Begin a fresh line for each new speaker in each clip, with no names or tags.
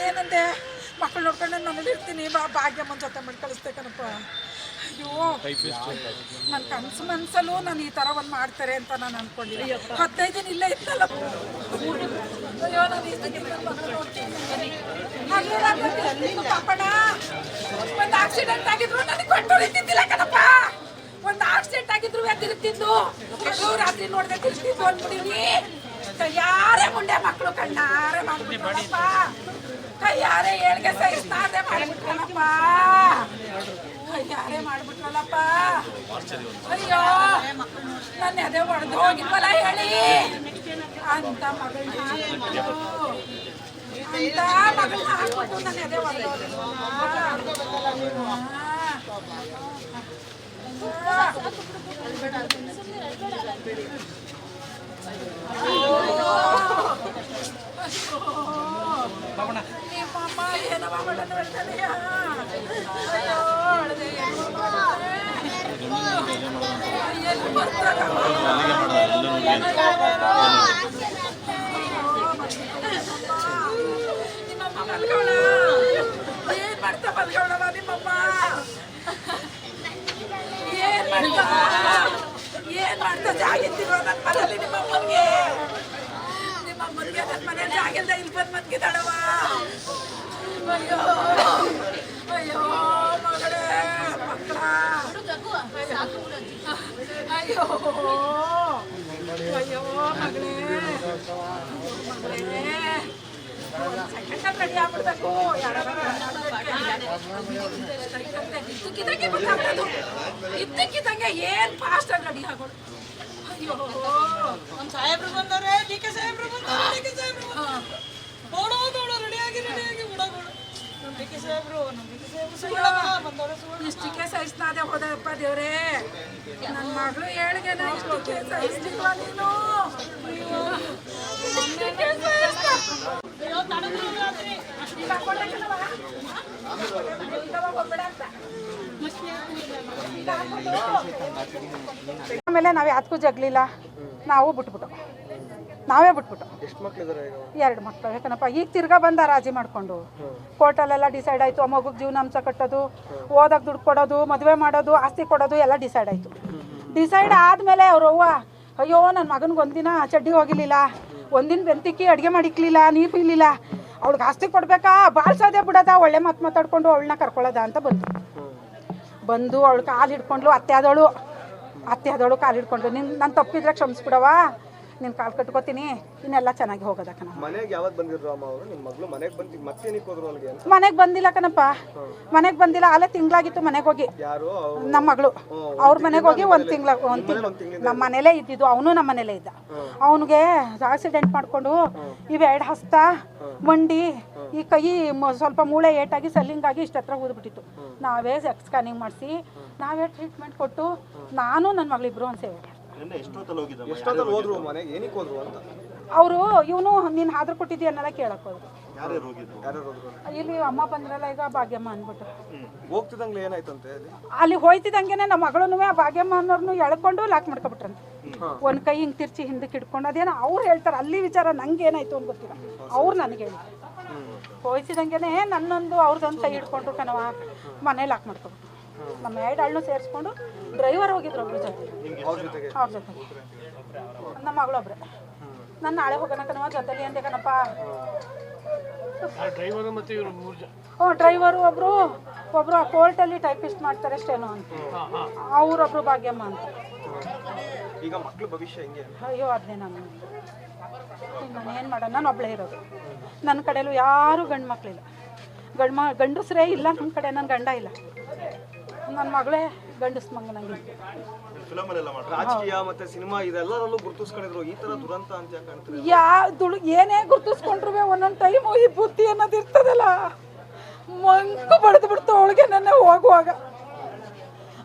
ನಾನೇನಂದೆ ಮಕ್ಕಳು ನೋಡ್ಕೊಂಡು ನಾನು ಇರ್ತೀನಿ, ಬಾ ಭಾಗ್ಯಮ್ಮನ ಜೊತೆ ಮಾಡಿ ಕಳಿಸ್ಬೇಕನಪ್ಪ. ಅಯ್ಯೋ ನನ್ನ ಕನಸು ಮನಸ್ಸಲ್ಲೂ ನಾನು ಈ ಥರ ಒಂದು ಮಾಡ್ತಾರೆ ಅಂತ ನಾನು ಅನ್ಕೊಂಡಿದ್ದೆ ಹದಿನೈದು ದಿನ ಇಲ್ಲೇ ಇತ್ತಲ್ಲ ಅಯ್ಯೋ, ನಾನು ಈ ಪಾಪಣ ಒಂದು ಆಕ್ಸಿಡೆಂಟ್ ಆಗಿದ್ರು ನನಗೆ ಕಂಟ್ರೋಲ್ ಇದ್ದಿದ್ದಿಲ್ಲ ಕಣಪ್ಪ. ಒಂದು ಆಕ್ಸಿಡೆಂಟ್ ಆಗಿದ್ರು ತಿರುಗ್ತಿದ್ಲು ಅಯ್ಯೋ ರಾತ್ರಿ ನೋಡಿದೆ ತಿಳಿಸ್ತಿದ್ದು ಅಂದ್ಬಿಟ್ಟಿನಿ ಯಾರೇ ಮುಂಡೆ ಮಕ್ಕಳು ಕಣ್ಣಾರೆ ಮಾಡ್ಬಿಟ್ರಪ್ಪ ಕೈಯಾರೆ ಏಳ್ಗೆ ಸಹಿಸ್ತಾದೆ ಮಾಡ್ಬಿಟ್ರಲ್ಲಪ್ಪ. ಕೈಯಾರೆ ಮಾಡ್ಬಿಟ್ರಲ್ಲಪ್ಪ. ಅಯ್ಯೋ, ನನ್ನ ಅದೇ ಹೊಡೆದು ಹೋಗಿಲ್ವಲ್ಲ ಹೇಳಿ. ಅಂತ ಮಗಳನ್ನ ಅಂತ ಮಗಳನ್ನ ಹಾಕ್ಬಿಟ್ಟು ನನ್ನ ಅದೇ ಹೊಡೆದು ನಿಮ್ಮಮ್ಮ ಏನು ಮಾಡ್ತಾ ಜಾಗಿತ್ತಿರೋ ನನ್ನ ಮನೇಲಿ ನಿಮ್ಮಮ್ಮನ್ಗೆ ನಿಮ್ಮಮ್ಮನ್ಗೆ ನನ್ನ ಮನೆ ಜಾಗಿಲ್ದ ಇಲ್ಲಿ ಬಂದ್ ಮನ್ಗಿದಾಳವ ಅಯ್ಯೋ ಅಯ್ಯೋ ಮಗಳೇ ಮಕ್ಕಳ ಅಯ್ಯೋ ಅಯ್ಯೋ ಮಗಳೇ ಮಗಳೇ ಸೆಕೆಂಡ್ ರೆಡಿ ಆಗ್ಬಿಡ್ಬೇಕು ಯಾರಾದ್ರೂ ಇದ್ದಕ್ಕಿದ್ದಂಗೆ ಗೊತ್ತಾಗ್ತದು ಇದ್ದಕ್ಕಿದ್ದಂಗೆ ಏನ್ ಫಾಸ್ಟ್ ಆಗಿ ರೆಡಿ ಆಗೋದು ಅಯ್ಯೋ
ನಮ್ಮ ಸಾಹೇಬ್ರು ಬಂದವ್ರೆ ಡಿ ಕೆ ಸಾಹೇಬ್ರು ಬಂದವ್ರೆ ಡಿ ಕೆ ಸಾಹೇಬ್ರು ನೋಡೋ ನೋಡೋ ರೆಡಿಯಾಗಿ ರೆಡಿಯಾಗಿ ಬಿಡೋಣ ನಮ್ಮ ಸಾಹೇಬ್ರು
ಇಷ್ಟಕ್ಕೆ ಸಹಿಸ್ತಾದೆ ಹೋದಪ್ಪ ದೇವ್ರೇ ನನ್ನ ಮಗಳು ಸಹಿಸ್ತಿಲ್ವ ನೀನು ಆಮೇಲೆ ನಾವು ಯಾತಕ್ಕೂ ಜಗ್ಲಿಲ್ಲ ನಾವು ಬಿಟ್ಬಿಟ್ಟು. ನಾವೇ ಬಿಟ್ಬಿಟ್ಟು. ಎರಡು ಮಕ್ಕಳು ಯಾಕನಪ್ಪ ಈಗ ತಿರ್ಗಾ ಬಂದ ರಾಜಿ ಮಾಡಿಕೊಂಡು. ಕೋರ್ಟಲ್ಲೆಲ್ಲ ಡಿಸೈಡ್ ಆಯಿತು ಆ ಮಗುಗೆ ಜೀವನಾಂಶ ಕಟ್ಟೋದು ಓದಕ್ಕೆ ದುಡ್ಡು ಕೊಡೋದು ಮದುವೆ ಮಾಡೋದು ಆಸ್ತಿ ಕೊಡೋದು ಎಲ್ಲ ಡಿಸೈಡ್ ಆಯಿತು. ಡಿಸೈಡ್ ಆದಮೇಲೆ ಅವ್ರು ಅವ್ವ ಅಯ್ಯೋ ನನ್ನ ಮಗನಿಗೆ ಒಂದಿನ ಚಡ್ಡಿ ಹೋಗಿಲಿಲ್ಲ ಒಂದಿನ ಬೆಂತಿಕ್ಕಿ ಅಡುಗೆ ಮಾಡಿಕ್ಲಿಲ್ಲ, ನೀರು ಇಲ್ಲಿಲ್ಲ ಅವ್ಳಿಗೆ ಆಸ್ತಿ ಕೊಡ್ಬೇಕಾ? ಸಾಧ್ಯ ಬಿಡೋದ. ಒಳ್ಳೆ ಮಾತು ಮಾತಾಡ್ಕೊಂಡು ಅವಳನ್ನ ಕರ್ಕೊಳ್ಳೋದ ಅಂತ ಬಂದು. ಬಂದು ಅವಳು ಕಾಲು ಹಿಡ್ಕೊಂಡ್ಲು, ಅತ್ತೆ ಆದವಳು ಅತ್ತೆ ಆದವಳು ಕಾಲು ಹಿಡ್ಕೊಂಡ್ಲು ನಿನ್ನ ನಾನು ತಪ್ಪಿದ್ರೆ ಕ್ಷಮಿಸ್ಬಿಡವ ನಿನ್ನ ಕಾಲ್ ಕಟ್ಕೋತೀನಿ ಇನ್ನೆಲ್ಲ ಚೆನ್ನಾಗಿ ಹೋಗೋದಕ್ಕ ಮನೆಗ್
ಮನೆಗೆ ಯಾವತ್ತು ಬಂದಿದ್ರು ಅಮ್ಮ ಅವರು? ನಿಮ್ಮ ಮಗಳು ಮನೆಗೆ ಬಂದು ಮತ್ತೆ ಏನಕ್ಕೆ ಹೋದ್ರು ಅಲ್ಲಿಗೆ
ಮನೆಗೆ ಬಂದಿಲ್ಲ ಕಣಪ್ಪ. ಮನೆಗೆ ಬಂದಿಲ್ಲ ಅಲ್ಲೇ ತಿಂಗಳಾಗಿತ್ತು ಮನೆಗೆ ಹೋಗಿ.
ಯಾರು?
ನಮ್ಮ ಮಗಳು. ಅವ್ರ ಮನೆಗೆ ಹೋಗಿ ಒಂದು ತಿಂಗ್ಳ ಒಂದು ತಿಂಗಳು ನಮ್ಮ ಮನೇಲೇ ಇದ್ದಿದ್ದು ಅವನು ನಮ್ಮ ಮನೇಲೇ ಇದ್ದ. ಅವನಿಗೆ ಆಕ್ಸಿಡೆಂಟ್ ಮಾಡಿಕೊಂಡು ಇವೆರಡು ಹಸ್ತ ಮಂಡಿ ಈ ಕೈ ಸ್ವಲ್ಪ ಮೂಳೆ ಏಟಾಗಿ ಸಲ್ಲಿಂಗಾಗಿ ಆಗಿ ಹತ್ರ ಊದ್ಬಿಟ್ಟಿತ್ತು ನಾವೇ ಸ್ಕ್ಯಾನಿಂಗ್ ಮಾಡಿಸಿ ನಾವೇ ಟ್ರೀಟ್ಮೆಂಟ್ ಕೊಟ್ಟು ನಾನು ನನ್ನ ಮಗಳಿಬ್ರು ಒಂದು ಸೇವೆ ಮಾಡ್ದೆ.
ಎಷ್ಟೊತ್ತಲ್ಲಿ ಹೋದ್ರು ಮನೆಗೆ ಏನಕ್ಕೆ ಹೋದ್ರು ಅಂತ?
ಅವರು ಇವನು ನೀನು ಹಾದ್ರ ಕೊಟ್ಟಿದ್ಯನ್ನೆಲ್ಲ ಕೇಳಕ್ ಹೋದ್ರು. ಇಲ್ಲಿ ಅಮ್ಮ ಬಂದ್ರಲ್ಲ ಈಗ ಭಾಗ್ಯಮ್ಮ ಅನ್ಬಿಟ್ಟು
ಹೋಗ್ತಿದಂಗ್ಲೆ ಏನಾಯ್ತಂತೆ ಅಲ್ಲಿ?
ಹೋಯ್ತಿದಂಗೆನೆ ನಮ್ಮ ಮಗಳೂ ಭಾಗ್ಯಮ್ಮ ಅನ್ನೋರ್ನು ಎಳ್ಕೊಂಡು ಲಾಕ್ ಮಾಡ್ಕೊಬಿಟ್ರಂತೆ. ಒಂದ್ ಕೈ ಹಿಂಗ್ ತಿರ್ಚಿ ಹಿಂದಕ್ಕೆ ಹಿಡ್ಕೊಂಡು ಅದೇನೋ ಅವ್ರು ಹೇಳ್ತಾರೆ ಅಲ್ಲಿ ವಿಚಾರ ನಂಗೆ ಏನಾಯ್ತು ಅಂತ ಗೊತ್ತಿಲ್ಲ. ಅವ್ರು ನನಗೆ ಹೇಳಿದ್ರು. ಹೋಯ್ತಿದಂಗೆನೆ ನನ್ನೊಂದು ಅವ್ರದ್ದೊಂದು ಕೈ ಹಿಡ್ಕೊಂಡ್ರು ಕಣವ ಮನೆ ಲಾಕ್ ಮಾಡ್ಕೊಬಿಟ್ರು. ನಮ್ಮ ಎರಡು ಹಣ್ಣು ಸೇರಿಸ್ಕೊಂಡು ಡ್ರೈವರ್ ಹೋಗಿದ್ರು ಒಬ್ರ ಜೊತೆ.
ಅವ್ರ
ಅವ್ರ ಜೊತೆ. ನಮ್ಮ ಮಗಳೊಬ್ರೆ ನಾನು ನಾಳೆ ಹೋಗೋಣ ಜೊತೆಲಿ ಅಂದೆ ಕಣಪ್ಪ. ಹ್ಞೂ ಡ್ರೈವರು ಒಬ್ರು ಒಬ್ರು ಆ ಕೋರ್ಟಲ್ಲಿ ಟೈಪಿಸ್ಟ್ ಮಾಡ್ತಾರೆ ಅಷ್ಟೇನೋ ಅಂತ. ಅವರೊಬ್ರು ಭಾಗ್ಯಮ್ಮ ಅಂತ.
ಈಗ ಮಕ್ಕಳು ಭವಿಷ್ಯ ಹೆಂಗೆ?
ಅಯ್ಯೋ ಅದನ್ನೇ ನಾನು. ನಾನು ಏನು ಮಾಡೋಣ ನಾನು ಒಬ್ಬಳೇ ಇರೋದು. ನನ್ನ ಕಡೆಯಲ್ಲೂ ಯಾರೂ ಗಂಡು ಮಕ್ಕಳಿಲ್ಲ ಗಂಡು ಮ ಗಂಡಸ್ರೇ ಇಲ್ಲ ನನ್ನ ಕಡೆ ನನ್ನ ಗಂಡ ಇಲ್ಲ. ನನ್ನ ಮಗಳೇ ಗಂಡಸ್ ಮಗ ನಂಗೆ
ರಾಜಕೀಯ ಮತ್ತೆ ಸಿನಿಮಾ ಇದೆಲ್ಲರಲ್ಲೂ ಗುರುತಿಸ್ಕೊಂಡಿದ್ರು. ಈ ತರ ದುರಂತ ಅಂತ
ಯಾ ದುಳು ಏನೇ ಗುರ್ತಿಸ್ಕೊಂಡ್ರು ಒಂದೊಂದು ಟೈಮ್ ಈ ಬುದ್ಧಿ ಅನ್ನೋದು ಇರ್ತದಲ್ಲ. ಮಂಕು ಬಡ್ದು ಬಿಡ್ತು ಅವಳಿಗೆ ನನ್ನ ಹೋಗುವಾಗ.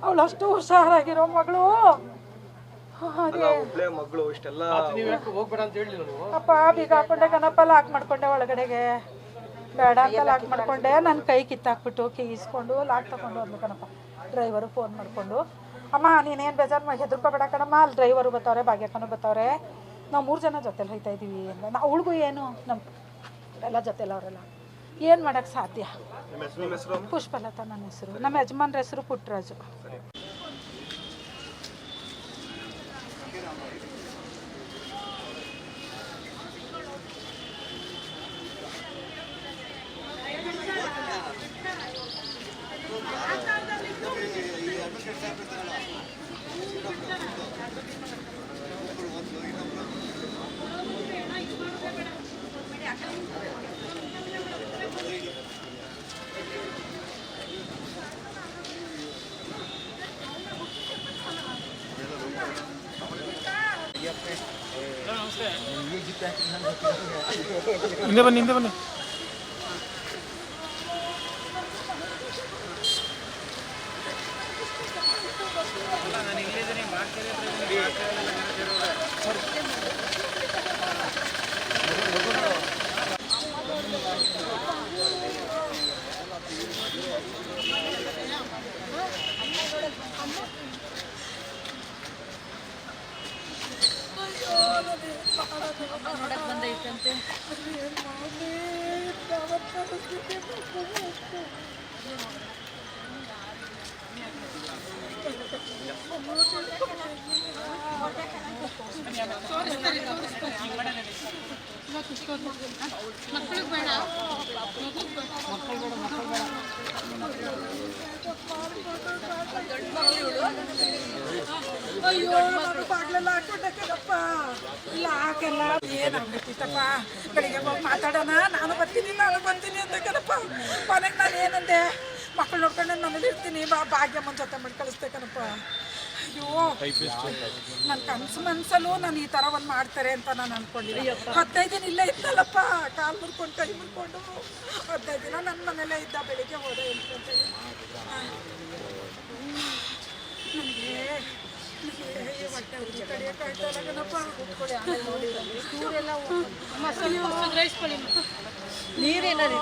ಅವಳು ಅಷ್ಟು ಹುಷಾರಾಗಿರೋ ಮಗಳು.
ಮಗಳು ಇಷ್ಟೆಲ್ಲ
ಅಪ್ಪ ಬೀಗ ಹಾಕೊಂಡೆ ಗಣಪ ಲಾಕ್ ಮಾಡ್ಕೊಂಡೆ ಒಳಗಡೆಗೆ. ಬೇಡ ಅಂತ ಲಾಕ್ ಮಾಡ್ಕೊಂಡೆ. ನನ್ನ ಕೈ ಕಿತ್ತಾಕ್ಬಿಟ್ಟು ಕೀ ಇಸ್ಕೊಂಡು ಲಾಕ್ ತಗೊಂಡು ಹೋದ್ಲು ಕಣಪ್ಪ ಡ್ರೈವರು ಫೋನ್ ಮಾಡಿಕೊಂಡು ಅಮ್ಮ ನೀನೇನು ಬೇಜಾರು ಮಾಡಿ ಹೆದರ್ಕೋಬೇಡ ಕಣಮ್ಮ ಅಲ್ಲಿ ಡ್ರೈವರು ಬರ್ತಾವ್ರೆ ಭಾಗ್ಯಕ್ಕನೂ ಬರ್ತಾವ್ರೆ ನಾವು ಮೂರು ಜನ ಜೊತೆಲಿ ಹೋಯ್ತಾ ಇದ್ದೀವಿ ಅಂತ. ನಾವು ಅವಳಿಗೂ ಏನು? ನಮ್ಮ ಎಲ್ಲ ಜೊತೆಲಿ ಅವರೆಲ್ಲ. ಏನು ಮಾಡೋಕ್ಕೆ ಸಾಧ್ಯ? ಪುಷ್ಪಲತಾ ನನ್ನ ಹೆಸರು. ನಮ್ಮ ಯಜಮಾನ್ರ ಹೆಸರು ಪುಟ್ಟರಾಜು
ಹಿಂದೆ ಬನ್ನಿ ಹಿಂದೆ ಬನ್ನಿ.
ಅಯ್ಯೋ ನಾನು ಬಾಗ್ಲೆಲ್ಲ ಹಾಕೊಂಡಕ್ಕಲ್ಲಪ್ಪ ಇಲ್ಲ ಹಾಕಲ್ಲ ಏನಾಗ್ಬಿಟ್ಟಿತ್ತಪ್ಪ ಬೆಳಿಗ್ಗೆ ಹೋಗಿ ಮಾತಾಡೋಣ ನಾನು ಬರ್ತೀನಿ ನಾನು ಬರ್ತೀನಿ ಅಂತ ಕಣಪ್ಪ ಕೊನೆಗೆ ನಾನು ಏನಂದೆ ಮಕ್ಕಳು ನೋಡ್ಕೊಂಡು ನಾನು ಇರ್ತೀನಿ ಬಾ, ಭಾಗ್ಯಮ್ಮನ ಜೊತೆ ಮಾಡಿ ಕಳಿಸ್ದೆ ಅಯ್ಯೋ ನನ್ನ ಕನಸು ಮನಸ್ಸಲ್ಲೂ ನಾನು ಈ ಥರ ಒಂದು ಮಾಡ್ತಾರೆ ಅಂತ ನಾನು ಅನ್ಕೊಂಡಿದ್ದೆ ಹದಿನೈದು ದಿನ ಇಲ್ಲೇ ಇತ್ತಲ್ಲಪ್ಪ. ಕಾಲು ಮುರ್ಕೊಂಡು ಕೈ ಮುರ್ಕೊಂಡು. ಹದಿನೈದು ದಿನ ನನ್ನ ಮನೆಯಲ್ಲೇ ಇದ್ದ ಬೆಳಿಗ್ಗೆ ಹೋದೆ ಎಂಟು ಗಂಟೆಗೆ. ನನಗೆ ನನಗೆ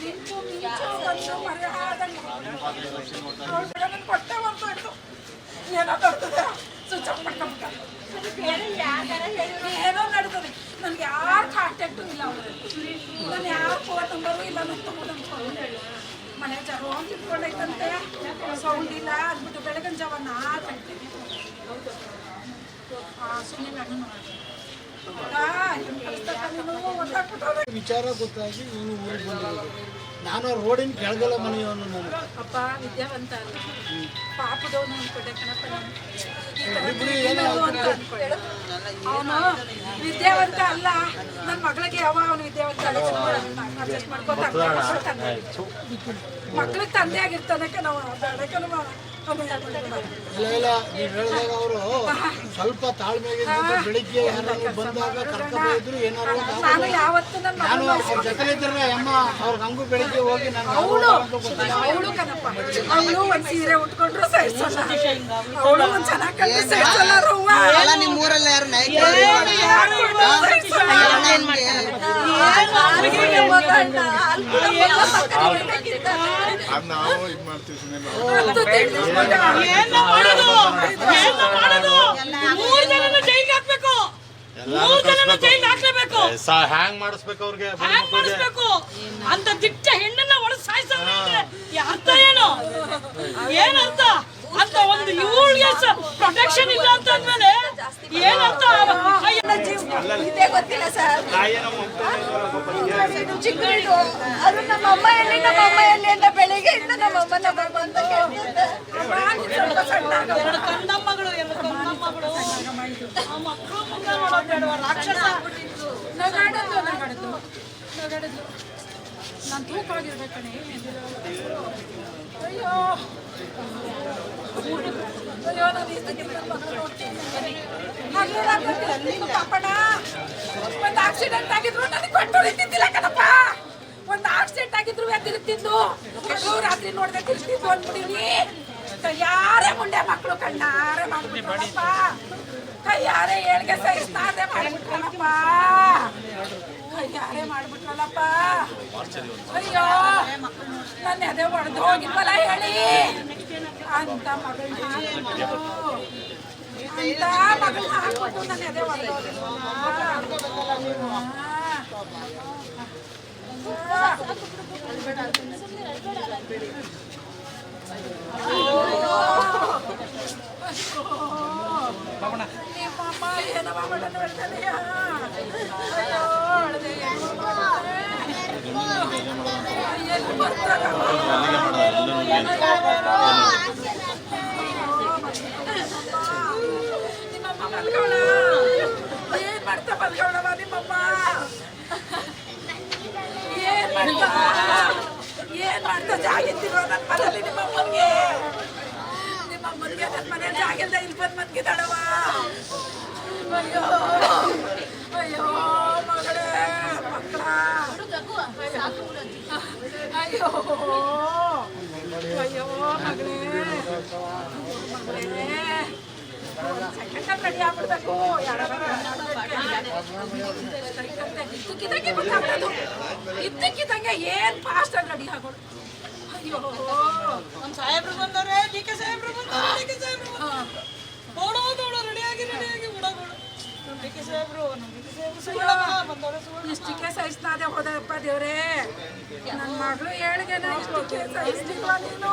ನಿಂತು ಮಿಂಚು ಒಂದು ಮರ್ಯಾದಂಗೆ ಅವ್ಳ ಬಂತು ಏನೋ ಬರ್ತದೆ ಸ್ವಿಚ್ ಆಫ್ ಮಾಡ್ಕೊಂಬಿಟ್ಟ ಏನೋ ನಡ್ತದೆ ನನ್ಗೆ ಯಾರು ಕಾಂಟ್ಯಾಕ್ಟು ಇಲ್ಲ ಅವ್ರು. ನಾನು ಯಾರು ಫೋನ್ ನಂಬರು ಇಲ್ಲ ನನ್ನ ತಗೊಂಡು ಮನೆ ಜರು ಅಂತ ಇಟ್ಕೊಂಡೈತಂತೆ. ಸೌಂಡ್ ಇಲ್ಲ ಅಂದ್ಬಿಟ್ಟು ಬೆಳಗಿನ ಜಾವ ನಾಲ್ಕು ಗಂಟೆ. ಸುಮ್ಮನೆ ನಾನು
ವಿಚಾರ ಗೊತ್ತಾಗಿ ನೀನು ಊರಿಗೆ ಬಂದಿರೋದು. ನಾನು ರೋಡಿನ ಕೆಳಗಲ್ಲ ಮನೆಯವನು ನಾನು.
ಅಪ್ಪ ವಿದ್ಯಾವಂತ ಅಲ್ಲ. ಪಾಪದವನು ಅನ್ಕೊಂಡೆ ಕಣಪ್ಪ ಅವನು ವಿದ್ಯಾವಂತ ಅಲ್ಲ. ನನ್ನ ಮಗಳಿಗೆ ಯಾವ ಅವನು ವಿದ್ಯಾವಂತ ಅಡ್ಜಸ್ಟ್ ಮಾಡ್ಕೊತ ಮಕ್ಳಿಗೆ ತಂದೆ ಆಗಿರ್ತಾನೆ ನಾವು ಅದಕ್ಕೆ
ಇಲ್ಲ ಇಲ್ಲ ನೀವು ಹೇಳಿದಾಗ ಅವರು ಸ್ವಲ್ಪ ತಾಳ್ಮೆ ಬೆಳಿಗ್ಗೆ ಏನಾದ್ರು ಬಂದಾಗ ಕರ್ಕೊಂಡು ಇದ್ರು ಏನಾದ್ರು
ನಾನು ಯಾವತ್ತು ನನ್ನ
ನಾನು ಅವ್ರ ಜೊತೆ ಇದ್ರೆ ಅಮ್ಮ ಅವ್ರ ಹಂಗೂ ಬೆಳಿಗ್ಗೆ ಹೋಗಿ ನಾನು
ಅವಳು ಅವಳು ಕಣಪ್ಪ. ಅವಳು ಒಂದ್ ಸೀರೆ ಉಟ್ಕೊಂಡ್ರು ಸಹಿಸಲ್ಲ ಅವಳು ಒಂದ್ ಚೆನ್ನಾಗಿ ಕಂಡು ಸಹಿಸಲ್ಲ ರವ್ವ
ನಿಮ್ಮ ಊರಲ್ಲಿ ಯಾರು ನಾಯಕ
ನಾವು ಇದು ಮಾಡ್ತೀವಿ ಹ್ಯಾಂಗ್ ಮಾಡಿಸ್ಬೇಕು ಅವ್ರಿಗೆ
ಅಂತ ದಿಟ್ಟ ಹೆಣ್ಣನ್ನ ಒಳಗ್ ಸಾಯಿಸೋಣ ಅರ್ಥ ಏನು? ಏನರ್ಥ ಅಂತ ಒಂದು ಇವಳಿಗೆ ಪ್ರೊಟೆಕ್ಷನ್ ಇಲ್ಲ ಅಂತ ಅಂದ್ಮೇಲೆ ಏನಂತ
ಇದೇ ಗೊತ್ತಿಲ್ಲ ಸರ್. ಚಿಕ್ಕಳು ಅದು ನಮ್ಮ ಅಮ್ಮ ಎಲ್ಲಿ ನಮ್ಮ ಅಮ್ಮ ಎಲ್ಲಿ ಅಂತ ನಮ್ಮ ಅಮ್ಮ ನಮ್ಮ ಅಮ್ಮ ಅಂತ ಕೇಳ್ತಿದ್ದೆ.
ಎರಡು ಕಂದಮ್ಮಗಳು ಎರಡು ಕಂದಮ್ಮಗಳು. ಆ ಮಕ್ಕಳು ಮುಂದೆ ನೋಡೋದು ಬೇಡವಾ? ರಾಕ್ಷಸ
ನಗಾಡೋದು ನಗಾಡೋದು. ನಗಾಡೋದು. ನಾನು ತೂಕ ಆಗಿರ್ಬೇಕಣೆ ಅಯ್ಯೋ ಅಯ್ಯೋ ನಾನು ಈ ಸತಿ ನನ್ನ ಮಗನ ನೋಡ್ತೀನಿ ಹಲ್ಲು ರಾತ್ರಿ ಅಲ್ಲಿಂದ ಪಾಪಣ ಒಂದು ಆಕ್ಸಿಡೆಂಟ್ ಆಗಿದ್ರು ನನಗೆ ಹೊಡಿತಿದ್ದಿಲ್ಲ ಕಣಪ್ಪ. ಒಂದು ಆಕ್ಸಿಡೆಂಟ್ ಆಗಿದ್ರು ತಿರುಗ್ತಿದ್ಲು ರಾತ್ರಿ ನೋಡ್ದೆ ತಿರುಗ್ತಿದ್ಲು ಅಂದ್ಬಿಟ್ಟಿನಿ ಕೈಯಾರೆ ಮುಂಡೆ ಮಕ್ಕಳು ಕಣ್ಣಾರೆ ಮಾಡ್ಬಿಟ್ರಲ್ಲಪ್ಪ ಕೈಯಾರೆ ಏಳ್ಗೆ ಸಹಿಸ್ತಾರ್ದೆ ಮಾಡ್ಬಿಟ್ರಲ್ಲಪ್ಪ ಕೈಯಾರೆ ಮಾಡ್ಬಿಟ್ರಲ್ಲಪ್ಪ ಅಯ್ಯೋ, ನನ್ನ ಎದೆ ಹೋಗಿ ಹೋಗಿಲ್ವಲ್ಲ ಹೇಳಿ. ಅಂತ ಮಗಳನ್ನ ಅಂತ ಮಗಳನ್ನ ಹಾಕ್ಬಿಟ್ಟು ನನ್ನ ಎದೆ ಒಡೆದು ನಿಮ್ಮಮ್ಮ ಏನವ ಮಾಡೋದು ಹೇಳ್ತಾನೆಯ? ಅಯ್ಯೋ, ಅಳ್ದೆ ಮಲ್ಗವ್ಳ? ಏನ್ ಮಾಡ್ತಾ ಮಲ್ಗವ್ಳವ ನಿಮ್ಮಮ್ಮ ಏನ್ ಮಾಡ್ತಾ? ಏನ್ ಮಾಡ್ತಾ? ಜಾಗಿತ್ತಿರೋ ನನ್ನ ಮನೇಲಿ ನಿಮ್ಮಮ್ಮನ್ಗೆ. ನಿಮ್ಮಮ್ಮನ್ಗೆ ನನ್ನ ಮನೇಲಿ ಜಾಗಿಲ್ದ ಇಲ್ಲಿ ಬಂದ್ ಮನ್ಗಿದಾಳವ ಅಯ್ಯೋ ಅಯ್ಯೋ, ಮಗಳೇ, ಮಕ್ಕಳ. ಅಯ್ಯೋ ಅಯ್ಯೋ, ಮಗಳೇ. ಇದ್ದಕ್ಕಿದ್ದಂಗೆ ಗೊತ್ತಾಗ್ತದು ಇದ್ದಕ್ಕಿದ್ದಂಗೆ ಏನ್ ಫಾಸ್ಟ್ ಆಗಿ ರೆಡಿ ಆಗೋದು ಅಯ್ಯೋ
ನಮ್ ಸಾಹೇಬ್ರು ಬಂದವ್ರೆ ಡಿ ಕೆ ಸಾಹೇಬ್ರು ಬಂದವ್ರೆ ಡಿ ಕೆ ನೋಡೋ ನೋಡೋ ರೆಡಿಯಾಗಿ ರೆಡಿಯಾಗಿ ಬಿಡೋದು ಡಿ ಸಾಹೇಬ್ರು ಸಾಹೇಬ್ರು
ಇಷ್ಟಕ್ಕೆ ಸಹಿಸ್ತಾದೆ ಹೋದಪ್ಪ ದೇವ್ರೇ ನನ್ನ ಮಗಳು ಏಳಿಗೆನ ಇಷ್ಟಕ್ಕೆ ಸಹಿಸ್ತಿಲ್ವಾ ನೀನು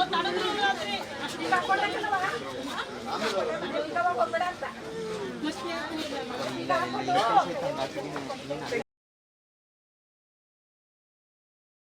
ಅಂತ